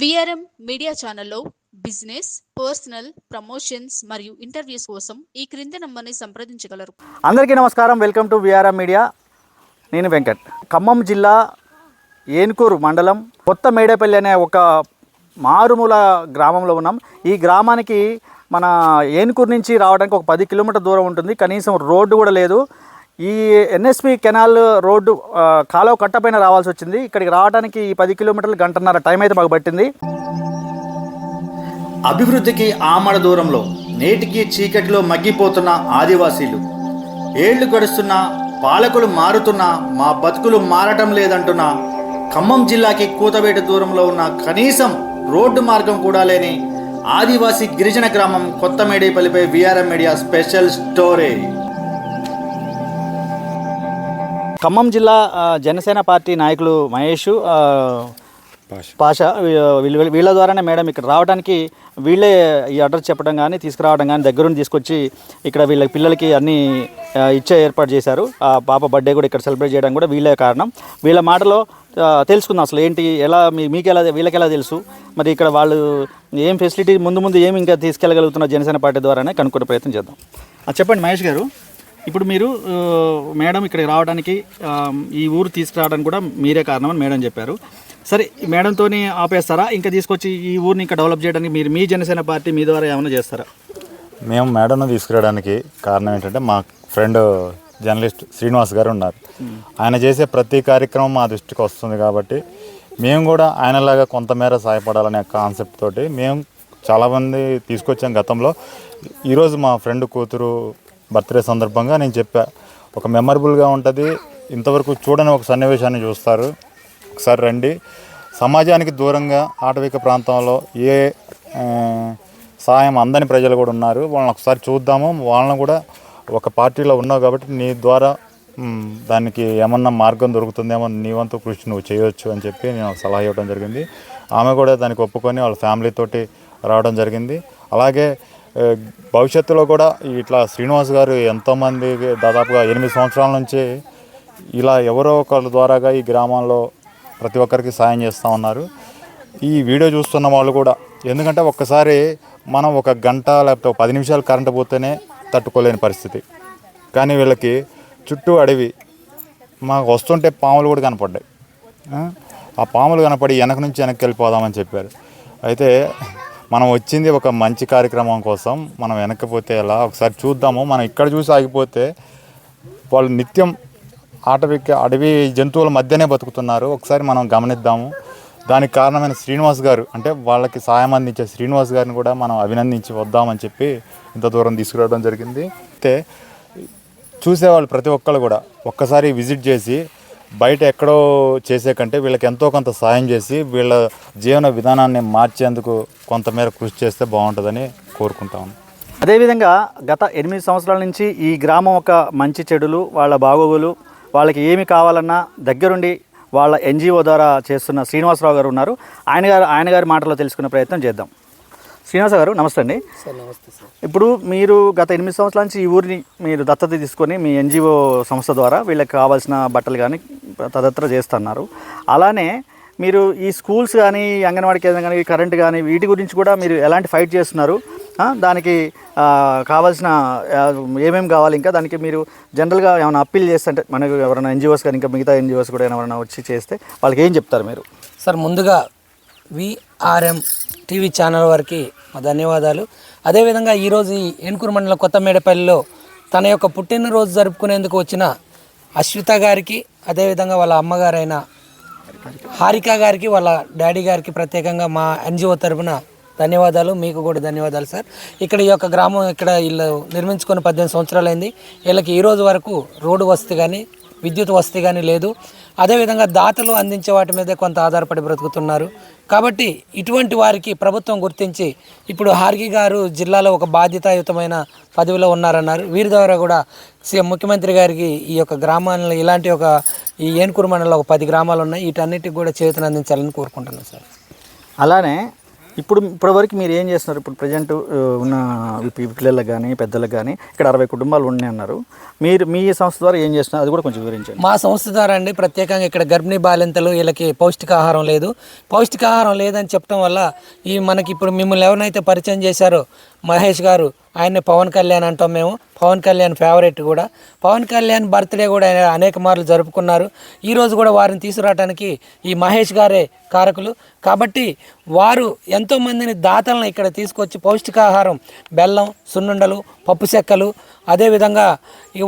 VRM media ఛానల్లో business personal promotions మరియు interviews కోసం ఈ క్రింది నంబర్ని సంప్రదించగలరు. అందరికీ నమస్కారం. వెల్కమ్ టు విఆర్ఆర్ మీడియా నేను వెంకట్. ఖమ్మం జిల్లా ఏనుకూరు మండలం కొత్త మేడేపల్లి అనే ఒక మారుమూల గ్రామంలో ఉన్నాం. ఈ గ్రామానికి మన ఏనుకూరు నుంచి రావడానికి ఒక పది కిలోమీటర్ దూరం ఉంటుంది. కనీసం రోడ్డు కూడా లేదు. ఈ ఎన్ఎస్పి కెనాల్ రోడ్డు కాలువ కట్టపైన రావాల్సి వచ్చింది. ఇక్కడికి రావడానికి ఈ పది కిలోమీటర్లు గంటన్నర టైం అయితే మాకు పట్టింది. అభివృద్ధికి ఆమడ దూరంలో నేటికి చీకటిలో మగ్గిపోతున్న ఆదివాసీలు. ఏళ్ళు గడుస్తున్న పాలకులు మారుతున్నా మా బతుకులు మారటం లేదంటున్న ఖమ్మం జిల్లాకి కూతవేట దూరంలో ఉన్న కనీసం రోడ్డు మార్గం కూడా లేని ఆదివాసీ గిరిజన గ్రామం కొత్త మేడేపల్లిపై VRM media special story Khammam జిల్లా జనసేన పార్టీ నాయకులు మహేష్ పాష. వీళ్ళ ద్వారానే మేడం ఇక్కడ రావడానికి వీళ్ళే ఈ అడ్రస్ చెప్పడం కానీ తీసుకురావడం కానీ దగ్గరుండి తీసుకొచ్చి ఇక్కడ వీళ్ళ పిల్లలకి అన్ని ఇచ్చే ఏర్పాటు చేశారు. ఆ పాప బర్త్డే కూడా ఇక్కడ సెలబ్రేట్ చేయడం కూడా వీళ్ళే కారణం. వీళ్ళ మాటలో తెలుసుకుందాం అసలు ఏంటి ఎలా మీ మీకు ఎలా వీళ్ళకి ఎలా తెలుసు? మరి ఇక్కడ వాళ్ళు ఏం ఫెసిలిటీ ముందు ముందు ఏమి ఇంకా తీసుకెళ్ళగలుగుతున్న జనసేన పార్టీ ద్వారానే కనుక్కునే ప్రయత్నం చేద్దాం. చెప్పండి మహేష్ గారు. ఇప్పుడు మీరు మేడం ఇక్కడికి రావడానికి ఈ ఊరు తీసుకురావడానికి కూడా మీరే కారణం అని మేడం చెప్పారు. సరే ఈ మేడంతోనే ఆపేస్తారా? ఇంకా తీసుకొచ్చి ఈ ఊరిని ఇంకా డెవలప్ చేయడానికి మీరు మీ జనసేన పార్టీ మీ ద్వారా ఏమైనా చేస్తారా? మేము మేడంను తీసుకురావడానికి కారణం ఏంటంటే మా ఫ్రెండ్ జర్నలిస్ట్ శ్రీనివాస్ గారు ఉన్నారు. ఆయన చేసే ప్రతి కార్యక్రమం మా దృష్టికి వస్తుంది కాబట్టి మేము కూడా ఆయనలాగా కొంతమేర సహాయపడాలనే కాన్సెప్ట్ తోటి మేము చాలామంది తీసుకొచ్చాం గతంలో. ఈరోజు మా ఫ్రెండ్ కూతురు బర్త్డే సందర్భంగా నేను చెప్పా ఒక మెమరబుల్గా ఉంటుంది ఇంతవరకు చూడని ఒక సన్నివేశాన్ని చూస్తారు. ఒకసారి రండి. సమాజానికి దూరంగా ఆటవిక ప్రాంతంలో ఏ సాయం అందని ప్రజలు కూడా ఉన్నారు. వాళ్ళని ఒకసారి చూద్దాము. వాళ్ళని కూడా ఒక పార్టీలో ఉన్నావు కాబట్టి నీ ద్వారా దానికి ఏమన్నా మార్గం దొరుకుతుందేమో నీ వంతు కృషి నువ్వు చేయొచ్చు అని చెప్పి నేను సలహా ఇవ్వడం జరిగింది. ఆమె కూడా దానికి ఒప్పుకొని వాళ్ళ ఫ్యామిలీతోటి రావడం జరిగింది. అలాగే భవిష్యత్తులో కూడా ఇట్లా శ్రీనివాస్ గారు ఎంతోమంది దాదాపుగా ఎనిమిది సంవత్సరాల నుంచి ఇలా ఎవరో ఒకళ్ళ ద్వారాగా ఈ గ్రామంలో ప్రతి ఒక్కరికి సాయం చేస్తూ ఉన్నారు. ఈ వీడియో చూస్తున్న వాళ్ళు కూడా ఎందుకంటే ఒక్కసారి మనం ఒక గంట లేకపోతే పది నిమిషాలు కరెంటు పోతేనే తట్టుకోలేని పరిస్థితి. కానీ వీళ్ళకి చుట్టూ అడవి మాకు వస్తుంటే పాములు కూడా కనపడ్డాయి. ఆ పాములు కనపడి వెనక నుంచి వెనక్కి వెళ్ళిపోదామని చెప్పారు. అయితే మనం వచ్చింది ఒక మంచి కార్యక్రమం కోసం మనం వెనకపోతే ఎలా? ఒకసారి చూద్దాము. మనం ఇక్కడ చూసి ఆగిపోతే వాళ్ళు నిత్యం ఆటవిక అడవి జంతువుల మధ్యనే బతుకుతున్నారు. ఒకసారి మనం గమనిద్దాము. దానికి కారణమైన శ్రీనివాస్ గారు అంటే వాళ్ళకి సాయం అందించే శ్రీనివాస్ గారిని కూడా మనం అభినందించి వద్దామని చెప్పి ఇంత దూరం తీసుకురావడం జరిగింది. అయితే చూసేవాళ్ళు ప్రతి ఒక్కళ్ళు కూడా ఒక్కసారి విజిట్ చేసి బయట ఎక్కడో చేసే కంటే వీళ్ళకి ఎంతో కొంత సాయం చేసి వీళ్ళ జీవన విధానాన్ని మార్చేందుకు కొంతమేర కృషి చేస్తే బాగుంటుందని కోరుకుంటాము అదేవిధంగా గత ఎనిమిది సంవత్సరాల నుంచి ఈ గ్రామం ఒక మంచి చెడులు వాళ్ళ బాగోగులు వాళ్ళకి ఏమి కావాలన్నా దగ్గరుండి వాళ్ళ ఎన్జిఓ ద్వారా చేస్తున్న శ్రీనివాసరావు గారు ఉన్నారు. ఆయన గారు ఆయన గారి మాటలో తెలుసుకునే ప్రయత్నం చేద్దాం. శ్రీనివాస గారు నమస్తే అండి. సార్ నమస్తే సార్. ఇప్పుడు మీరు గత ఎనిమిది సంవత్సరాల నుంచి ఈ ఊరిని మీరు దత్తత తీసుకొని మీ ఎన్జిఓ సంస్థ ద్వారా వీళ్ళకి కావాల్సిన బట్టలు కానీ తదితర చేస్తున్నారు. అలానే మీరు ఈ స్కూల్స్ కానీ అంగన్వాడీ కేంద్రం కానీ కరెంట్ కానీ వీటి గురించి కూడా మీరు ఎలాంటి ఫైట్ చేస్తున్నారు? దానికి కావాల్సిన ఏమేమి కావాలి ఇంకా? దానికి మీరు జనరల్గా ఏమైనా అప్పీల్ చేస్తుంటే మనకు ఎవరైనా ఎన్జిఓస్ కానీ ఇంకా మిగతా ఎన్జిఓస్ కూడా ఎవరైనా వచ్చి చేస్తే వాళ్ళకి ఏం చెప్తారు మీరు? సార్ ముందుగా విఆర్ఎం టీవీ ఛానల్ వారికి ధన్యవాదాలు. అదేవిధంగా ఈరోజు ఈ ఏనుకూరు మండలం కొత్త మేడపల్లిలో తన యొక్క పుట్టినరోజు జరుపుకునేందుకు వచ్చిన అశ్విత గారికి అదేవిధంగా వాళ్ళ అమ్మగారైన హారిక గారికి వాళ్ళ డాడీ గారికి ప్రత్యేకంగా మా ఎన్జిఓ తరపున ధన్యవాదాలు. మీకు కూడా ధన్యవాదాలు సార్. ఇక్కడ ఈ యొక్క గ్రామం ఇక్కడ వీళ్ళు నిర్మించుకొని పద్దెనిమిది సంవత్సరాలు అయింది వీళ్ళకి ఈరోజు వరకు రోడ్డు వసతి కానీ విద్యుత్ వసతి కానీ లేదు. అదేవిధంగా దాతలు అందించే వాటి మీదే కొంత ఆధారపడి బ్రతుకుతున్నారు. కాబట్టి ఇటువంటి వారికి ప్రభుత్వం గుర్తించి ఇప్పుడు హార్గి గారు జిల్లాలో ఒక బాధ్యతాయుతమైన పదవిలో ఉన్నారన్నారు. వీరి ద్వారా కూడా సీఎం ముఖ్యమంత్రి గారికి ఈ యొక్క గ్రామాలలో ఇలాంటి ఒక ఈ ఏనుకూరు మండలంలో ఒక పది గ్రామాలు ఉన్నాయి. వీటన్నిటికి కూడా చేతులు అందించాలని కోరుకుంటున్నాను సార్. అలానే ఇప్పుడు ఇప్పటివరకు మీరు ఏం చేస్తున్నారు? ఇప్పుడు ప్రజెంట్ ఉన్న పిల్లలకు కానీ పెద్దలకు కానీ ఇక్కడ అరవై కుటుంబాలు ఉన్నాయి అన్నారు మీరు మీ సంస్థ ద్వారా ఏం చేస్తున్నారు? అది కూడా కొంచెం వివరించండి. మా సంస్థ ద్వారా అండి ప్రత్యేకంగా ఇక్కడ గర్భిణీ బాలింతలు వీళ్ళకి పౌష్టికాహారం లేదు. పౌష్టికాహారం లేదని చెప్పడం వల్ల ఈ మనకి ఇప్పుడు మిమ్మల్ని ఎవరినైతే పరిచయం చేశారో మహేష్ గారు ఆయన్ని పవన్ కళ్యాణ్ అంటాం మేము. పవన్ కళ్యాణ్ ఫేవరెట్ కూడా. పవన్ కళ్యాణ్ బర్త్డే కూడా ఆయన అనేక మార్లు జరుపుకున్నారు. ఈరోజు కూడా వారిని తీసుకురావడానికి ఈ మహేష్ గారే కారకులు. కాబట్టి వారు ఎంతోమందిని దాతలను ఇక్కడ తీసుకొచ్చి పౌష్టికాహారం బెల్లం సున్నుండలు పప్పు చెక్కలు అదేవిధంగా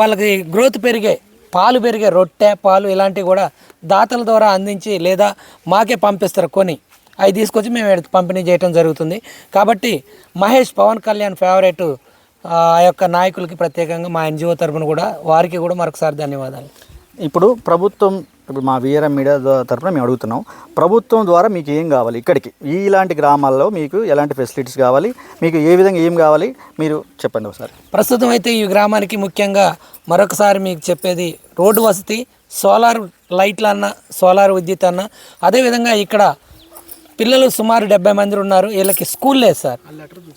వాళ్ళకి గ్రోత్ పెరిగే పాలు పెరిగే రొట్టె పాలు ఇలాంటివి కూడా దాతల ద్వారా అందించి లేదా మాకే పంపిస్తారు కొని. అవి తీసుకొచ్చి మేము పంపిణీ చేయడం జరుగుతుంది. కాబట్టి మహేష్ పవన్ కళ్యాణ్ ఫేవరెట్ ఆ యొక్క నాయకులకి ప్రత్యేకంగా మా ఎన్జిఓ తరపున కూడా వారికి కూడా మరొకసారి ధన్యవాదాలు. ఇప్పుడు ప్రభుత్వం ఇప్పుడు మా వీఆర్ఎం మీడియా తరపున మేము అడుగుతున్నాం. ప్రభుత్వం ద్వారా మీకు ఏం కావాలి ఇక్కడికి? ఈ ఇలాంటి గ్రామాల్లో మీకు ఎలాంటి ఫెసిలిటీస్ కావాలి? మీకు ఏ విధంగా ఏం కావాలి? మీరు చెప్పండి ఒకసారి. ప్రస్తుతం అయితే ఈ గ్రామానికి ముఖ్యంగా మరొకసారి మీకు చెప్పేది రోడ్డు వసతి సోలార్ లైట్లు అన్న సోలార్ విద్యుత్ అన్న అదేవిధంగా ఇక్కడ పిల్లలు సుమారు డెబ్బై మంది ఉన్నారు. వీళ్ళకి స్కూల్ లేదు సార్.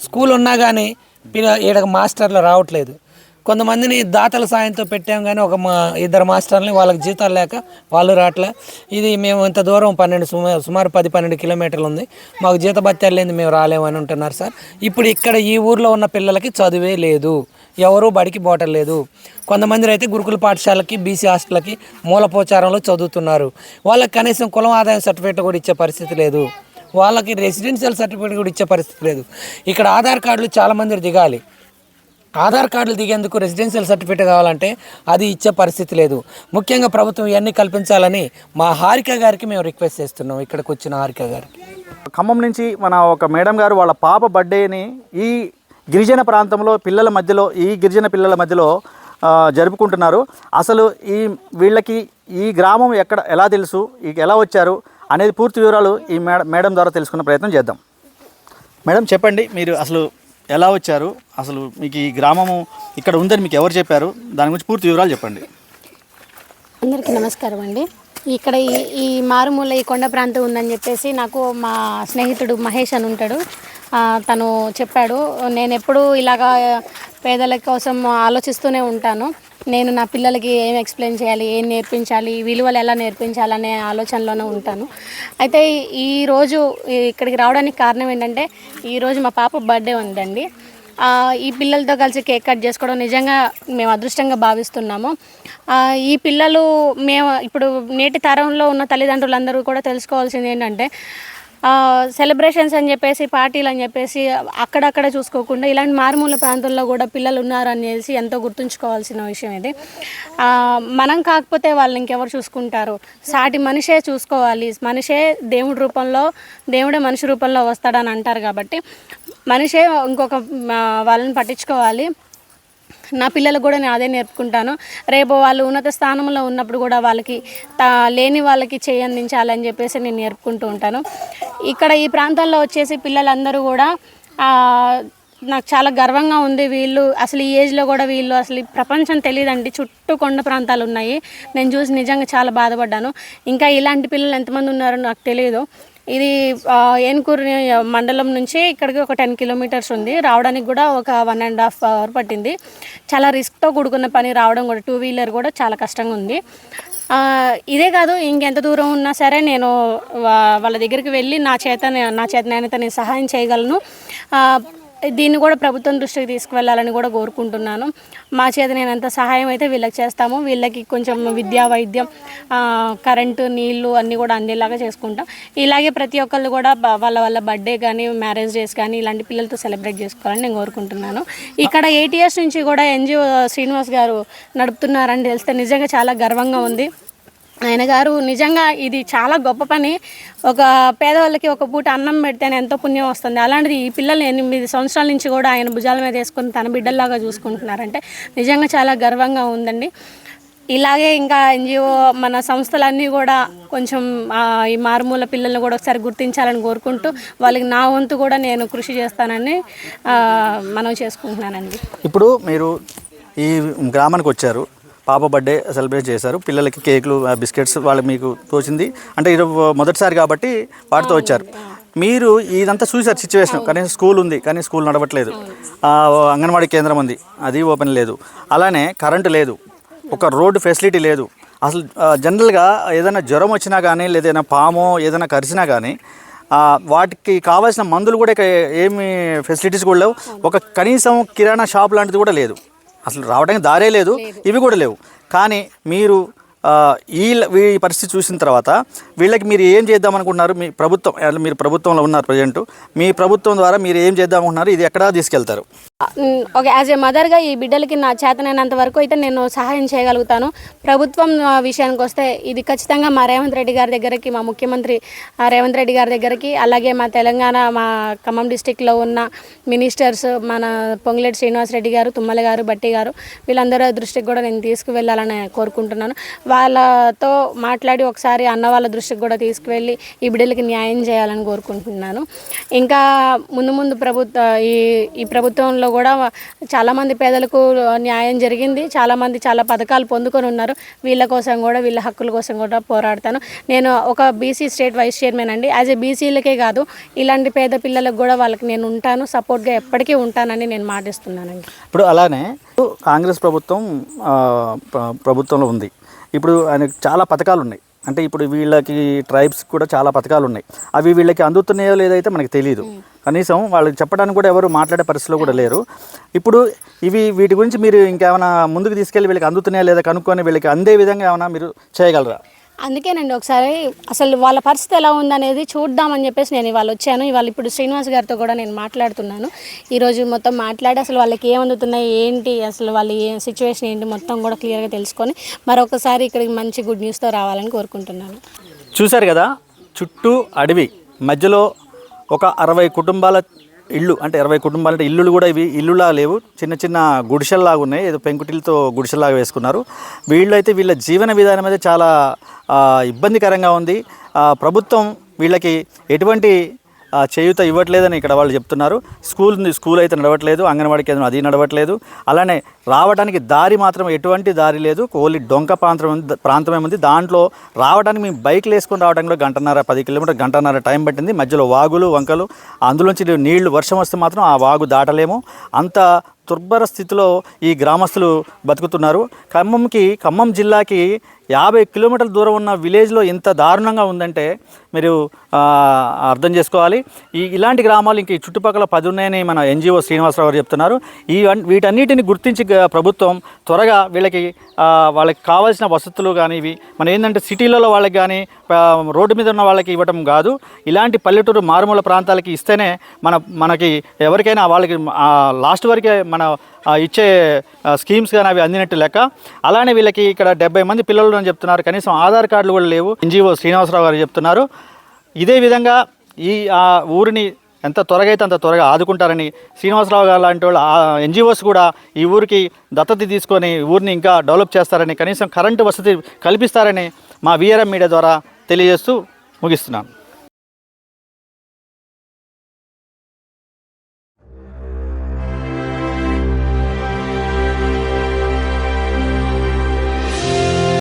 స్కూల్ ఉన్నా కానీ పిల్ల వీళ్ళకి మాస్టర్లు రావట్లేదు. కొంతమందిని దాతల సాయంతో పెట్టాం కానీ ఒక మా ఇద్దరు మాస్టర్ని వాళ్ళకి జీతాలు లేక వాళ్ళు రావట్లే ఇది మేము ఇంత దూరం పన్నెండు సుమారు సుమారు పది పన్నెండు కిలోమీటర్లు ఉంది. మాకు జీతభత్యాలు లేని మేము రాలేమని ఉంటున్నారు సార్. ఇప్పుడు ఇక్కడ ఈ ఊర్లో ఉన్న పిల్లలకి చదువే లేదు. ఎవరూ బడికి పోవటం లేదు. కొంతమంది అయితే గురుకుల పాఠశాలకి బీసీ హాస్టల్కి మూలపోచారంలో చదువుతున్నారు. వాళ్ళకి కనీసం కులం ఆదాయం సర్టిఫికేట్ కూడా ఇచ్చే పరిస్థితి లేదు. వాళ్ళకి రెసిడెన్షియల్ సర్టిఫికేట్ కూడా ఇచ్చే పరిస్థితి లేదు. ఇక్కడ ఆధార్ కార్డులు చాలామంది దిగాలి. ఆధార్ కార్డులు దిగేందుకు రెసిడెన్షియల్ సర్టిఫికేట్ కావాలంటే అది ఇచ్చే పరిస్థితి లేదు. ముఖ్యంగా ప్రభుత్వం ఇవన్నీ కల్పించాలని మా హారిక గారికి మేము రిక్వెస్ట్ చేస్తున్నాం. ఇక్కడికి వచ్చిన హారిక గారికి. ఖమ్మం నుంచి మన ఒక మేడం గారు వాళ్ళ పాప బర్త్డేని ఈ గిరిజన ప్రాంతంలో పిల్లల మధ్యలో ఈ గిరిజన పిల్లల మధ్యలో జరుపుకుంటున్నారు. అసలు ఈ వీళ్ళకి ఈ గ్రామం ఎక్కడ ఎలా తెలుసు? ఎలా వచ్చారు? అనేది పూర్తి వివరాలు ఈ మేడం మేడం ద్వారా తెలుసుకునే ప్రయత్నం చేద్దాం. మేడం చెప్పండి మీరు అసలు ఎలా వచ్చారు? అసలు మీకు ఈ గ్రామము ఇక్కడ ఉందని మీకు ఎవరు చెప్పారు? దాని గురించి పూర్తి వివరాలు చెప్పండి. అందరికీ నమస్కారం అండి. ఇక్కడ ఈ ఈ మారుమూల ఈ కొండ ప్రాంతం ఉందని చెప్పేసి నాకు మా స్నేహితుడు మహేష్ అని ఉంటాడు. ఆ, తను చెప్పాడు నేను ఎప్పుడూ ఇలాగా పేదల కోసం ఆలోచిస్తూనే ఉంటాను. నేను నా పిల్లలకి ఏం ఎక్స్ప్లెయిన్ చేయాలి ఏం నేర్పించాలి విలువలు ఎలా నేర్పించాలనే ఆలోచనలోనే ఉంటాను. అయితే ఈరోజు ఇక్కడికి రావడానికి కారణం ఏంటంటే ఈరోజు మా పాప బర్త్డే ఉందండి. ఈ పిల్లలతో కలిసి కేక్ కట్ చేసుకోవడం నిజంగా మేము అదృష్టంగా భావిస్తున్నాము. ఈ పిల్లలు మేము ఇప్పుడు నేటి తరంలో ఉన్న తల్లిదండ్రులందరూ కూడా తెలుసుకోవాల్సింది ఏంటంటే సెలబ్రేషన్స్ అని చెప్పేసి పార్టీలు అని చెప్పేసి అక్కడక్కడ చూసుకోకుండా ఇలాంటి మారుమూల ప్రాంతంలో కూడా పిల్లలు ఉన్నారని తెలిసి ఎంతో గుర్తుంచుకోవాల్సిన విషయం ఇది. మనం కాకపోతే వాళ్ళని ఇంకెవరు చూసుకుంటారు? సాటి మనిషే చూసుకోవాలి. మనిషే దేవుడి రూపంలో దేవుడే మనిషి రూపంలో వస్తాడని అంటారు కాబట్టి మనిషే ఇంకొక వాళ్ళని పట్టించుకోవాలి. నా పిల్లలకు కూడా నేను అదే నేర్పుకుంటాను. రేపు వాళ్ళు ఉన్నత స్థానంలో ఉన్నప్పుడు కూడా వాళ్ళకి తా లేని వాళ్ళకి చేయి అందించాలని చెప్పేసి నేను నేర్పుకుంటూ ఉంటాను. ఇక్కడ ఈ ప్రాంతాల్లో వచ్చేసి పిల్లలందరూ కూడా నాకు చాలా గర్వంగా ఉంది వీళ్ళు. అసలు ఈ ఏజ్లో కూడా వీళ్ళు అసలు ఈ ప్రపంచం తెలియదండి. చుట్టూ కొండ ప్రాంతాలు ఉన్నాయి. నేను చూసి నిజంగా చాలా బాధపడ్డాను. ఇంకా ఇలాంటి పిల్లలు ఎంతమంది ఉన్నారో నాకు తెలియదు ఇది ఆ, ఏన్కూరు మండలం నుంచి ఇక్కడికి ఒక టెన్ కిలోమీటర్స్ ఉంది. రావడానికి కూడా ఒక వన్ అండ్ హాఫ్ అవర్ పట్టింది. చాలా రిస్క్తో కూడుకున్న పని రావడం కూడా టూ వీలర్ కూడా చాలా కష్టంగా ఉంది. ఇదే కాదు ఇంకెంత దూరం ఉన్నా సరే నేను వా- వాళ్ళ దగ్గరికి వెళ్ళి నా చేత నా చేత నేనైతే నేను సహాయం చేయగలను. దీన్ని కూడా ప్రభుత్వం దృష్టికి తీసుకువెళ్ళాలని కూడా కోరుకుంటున్నాను. మా చేత నేను ఎంత సహాయం అయితే వీళ్ళకి చేస్తాము. వీళ్ళకి కొంచెం విద్యా వైద్యం కరెంటు నీళ్ళు అన్నీ కూడా అందేలాగా చేసుకుంటాం. ఇలాగే ప్రతి ఒక్కళ్ళు కూడా వాళ్ళ వాళ్ళ బర్త్డే కానీ మ్యారేజ్ డేస్ కానీ ఇలాంటి పిల్లలతో సెలబ్రేట్ చేసుకోవాలని నేను కోరుకుంటున్నాను. ఇక్కడ ఎయిట్ ఇయర్స్ నుంచి కూడా ఎన్జిఓ శ్రీనివాస్ గారు నడుపుతున్నారని తెలిస్తే నిజంగా చాలా గర్వంగా ఉంది. ఆయన గారు నిజంగా ఇది చాలా గొప్ప పని. ఒక పేదవాళ్ళకి ఒక పూట అన్నం పెడితేనే ఎంతో పుణ్యం వస్తుంది. అలాంటిది ఈ పిల్లల్ని ఎనిమిది సంవత్సరాల నుంచి కూడా ఆయన భుజాల మీద వేసుకొని తన బిడ్డల్లాగా చూసుకుంటున్నారంటే నిజంగా చాలా గర్వంగా ఉందండి. ఇలాగే ఇంకా ఎన్జిఓ మన సంస్థలన్నీ కూడా కొంచెం ఈ మారుమూల పిల్లల్ని కూడా ఒకసారి గుర్తించాలని కోరుకుంటూ వాళ్ళకి నా వంతు కూడా నేను కృషి చేస్తానని మనం చేసుకుంటున్నానండి. ఇప్పుడు మీరు ఈ గ్రామానికి వచ్చారు. పాప బర్త్డే సెలబ్రేట్ చేశారు. పిల్లలకి కేకులు బిస్కెట్స్ వాళ్ళకి మీకు తోచింది. అంటే ఇది మొదటిసారి కాబట్టి వాటితో వచ్చారు. మీరు ఇదంతా చూసారు సిచ్యువేషన్ కానీ స్కూల్ ఉంది కానీ స్కూల్ నడవట్లేదు. అంగన్వాడీ కేంద్రం ఉంది. అది ఓపెన్ లేదు. అలానే కరెంటు లేదు. ఒక రోడ్డు ఫెసిలిటీ లేదు. అసలు జనరల్గా ఏదైనా జ్వరం వచ్చినా కానీ లేదా ఏదైనా పామో ఏదైనా కరిచినా కానీ వాటికి కావాల్సిన మందులు కూడా ఏమి ఫెసిలిటీస్ కూడా లేవు. ఒక కనీసం కిరాణా షాప్ లాంటిది కూడా లేదు. అసలు రావడానికి దారే లేదు ఇవి కూడా లేవు. కానీ మీరు ఈ ఈ పరిస్థితి చూసిన తర్వాత వీళ్ళకి మీరు ఏం చేద్దాం అనుకుంటున్నారు? మీ ప్రభుత్వం మీరు ప్రభుత్వంలో ఉన్నారు ప్రజెంట్. మీ ప్రభుత్వం ద్వారా మీరు ఏం చేద్దాం అనుకుంటున్నారు? ఇది ఎక్కడా తీసుకెళ్తారు? ఒక యాజ్ ఏ మదర్గా ఈ బిడ్డలకి నా చేతనైనంత వరకు అయితే నేను సహాయం చేయగలుగుతాను. ప్రభుత్వం విషయానికి వస్తే ఇది ఖచ్చితంగా మా రేవంత్ రెడ్డి గారి దగ్గరికి మా ముఖ్యమంత్రి ఆ, రేవంత్ రెడ్డి గారి దగ్గరికి అలాగే మా తెలంగాణ మా ఖమ్మం డిస్టిక్లో ఉన్న మినిస్టర్స్ మన పొంగులేటి శ్రీనివాస్ రెడ్డి గారు తుమ్మల గారు బట్టి గారు వీళ్ళందరూ దృష్టికి కూడా నేను తీసుకువెళ్ళాలని కోరుకుంటున్నాను. వాళ్ళతో మాట్లాడి ఒకసారి అన్న వాళ్ళ దృష్టికి కూడా తీసుకువెళ్ళి ఈ బిడ్డలకి న్యాయం చేయాలని కోరుకుంటున్నాను. ఇంకా ముందు ముందు ప్రభుత్వ ఈ ఈ ప్రభుత్వంలో కూడా చాలామంది పేదలకు న్యాయం జరిగింది. చాలామంది చాలా పథకాలు పొందుకొని ఉన్నారు. వీళ్ళ కోసం కూడా వీళ్ళ హక్కుల కోసం కూడా పోరాడతాను. నేను ఒక బీసీ స్టేట్ వైస్ చైర్మన్ అండి. యాజ్ ఏ బీసీలకే కాదు ఇలాంటి పేద పిల్లలకు కూడా వాళ్ళకి నేను ఉంటాను. సపోర్ట్గా ఎప్పటికీ ఉంటానని నేను మాటిస్తున్నానండి. ఇప్పుడు అలానే కాంగ్రెస్ ప్రభుత్వం ప్రభుత్వంలో ఉంది. ఇప్పుడు ఆయన చాలా పథకాలు ఉన్నాయి. అంటే ఇప్పుడు వీళ్ళకి ట్రైబ్స్ కూడా చాలా పథకాలు ఉన్నాయి అవి వీళ్ళకి అందుతున్నాయో లేదైతే మనకి తెలియదు కనీసం వాళ్ళకి చెప్పడానికి కూడా ఎవరు మాట్లాడే పరిస్థితిలో కూడా లేరు. ఇప్పుడు ఇవి వీటి గురించి మీరు ఇంకేమైనా ముందుకు తీసుకెళ్ళి వీళ్ళకి అందుతున్నాయా లేదా కనుక్కొని వీళ్ళకి అందే విధంగా ఏమైనా మీరు చేయగలరా? అందుకేనండి ఒకసారి అసలు వాళ్ళ పరిస్థితి ఎలా ఉందనేది చూద్దామని చెప్పేసి నేను ఇవాళ వచ్చాను. ఇవాళ ఇప్పుడు శ్రీనివాస్ గారితో కూడా నేను మాట్లాడుతున్నాను. ఈరోజు మొత్తం మాట్లాడి అసలు వాళ్ళకి ఏం అందుతున్నాయి ఏంటి అసలు వాళ్ళ ఏ సిచ్యువేషన్ ఏంటి మొత్తం కూడా క్లియర్గా తెలుసుకొని మరొకసారి ఇక్కడికి మంచి గుడ్ న్యూస్తో రావాలని కోరుకుంటున్నాను. చూశారు కదా చుట్టూ అడవి మధ్యలో ఒక అరవై కుటుంబాల ఇళ్ళు అంటే ఇరవై కుటుంబాలు అంటే ఇల్లులు కూడా ఇవి ఇల్లులా లేవు. చిన్న చిన్న గుడిసెల్లాగా ఉన్నాయి. ఏదో పెంకుటిలతో గుడిసెల్లాగా వేసుకున్నారు. వీళ్ళైతే వీళ్ళ జీవన విధానం అయితే చాలా ఇబ్బందికరంగా ఉంది. ప్రభుత్వం వీళ్ళకి ఎటువంటి చేయూత ఇవ్వట్లేదని ఇక్కడ వాళ్ళు చెప్తున్నారు. స్కూల్ ఉంది స్కూల్ అయితే నడవట్లేదు అంగన్వాడీ కేంద్రం అది నడవట్లేదు. అలానే రావడానికి దారి మాత్రం ఎటువంటి దారి లేదు. ఓన్లీ డొంక ప్రాంతం ప్రాంతమే ఉంది. దాంట్లో రావడానికి మేము బైక్లు వేసుకొని రావడానికి కూడా గంటన్నర పది కిలోమీటర్ గంటన్నర టైం పట్టింది. మధ్యలో వాగులు వంకలు అందులోంచి నీళ్ళు వర్షం వస్తే మాత్రం ఆ వాగు దాటలేము. అంత దుర్భర స్థితిలో ఈ గ్రామస్తులు బతుకుతున్నారు. ఖమ్మంకి ఖమ్మం జిల్లాకి యాభై కిలోమీటర్ల దూరం ఉన్న విలేజ్లో ఇంత దారుణంగా ఉందంటే మీరు అర్థం చేసుకోవాలి. ఈ ఇలాంటి గ్రామాలు ఇంక ఈ చుట్టుపక్కల పది ఉన్నాయని మన ఎన్జిఓ శ్రీనివాసరావు గారు చెప్తున్నారు. ఈ వీటన్నిటిని గుర్తించి ప్రభుత్వం త్వరగా వీళ్ళకి వాళ్ళకి కావాల్సిన వసతులు కానీ ఇవి మన ఏంటంటే సిటీలలో వాళ్ళకి కానీ రోడ్డు మీద ఉన్న వాళ్ళకి ఇవ్వటం కాదు. ఇలాంటి పల్లెటూరు మారుమూల ప్రాంతాలకి ఇస్తేనే మన మనకి ఎవరికైనా వాళ్ళకి లాస్ట్ వరకే మన ఇచ్చే స్కీమ్స్ కానీ అవి అందినట్టు లెక్క. అలానే వీళ్ళకి ఇక్కడ డెబ్బై మంది పిల్లలు అని చెప్తున్నారు. కనీసం ఆధార్ కార్డులు కూడా లేవు. ఎన్జిఓ శ్రీనివాసరావు గారు చెప్తున్నారు. ఇదే విధంగా ఈ ఆ ఊరిని ఎంత త్వరగా అయితే అంత త్వరగా ఆదుకుంటారని శ్రీనివాసరావు గారు లాంటి వాళ్ళు ఎన్జిఓస్ కూడా ఈ ఊరికి దత్తత తీసుకొని ఊరిని ఇంకా డెవలప్ చేస్తారని కనీసం కరెంటు వసతి కల్పిస్తారని మా విఆర్ఎం మీడియా ద్వారా తెలియజేస్తూ ముగిస్తున్నాను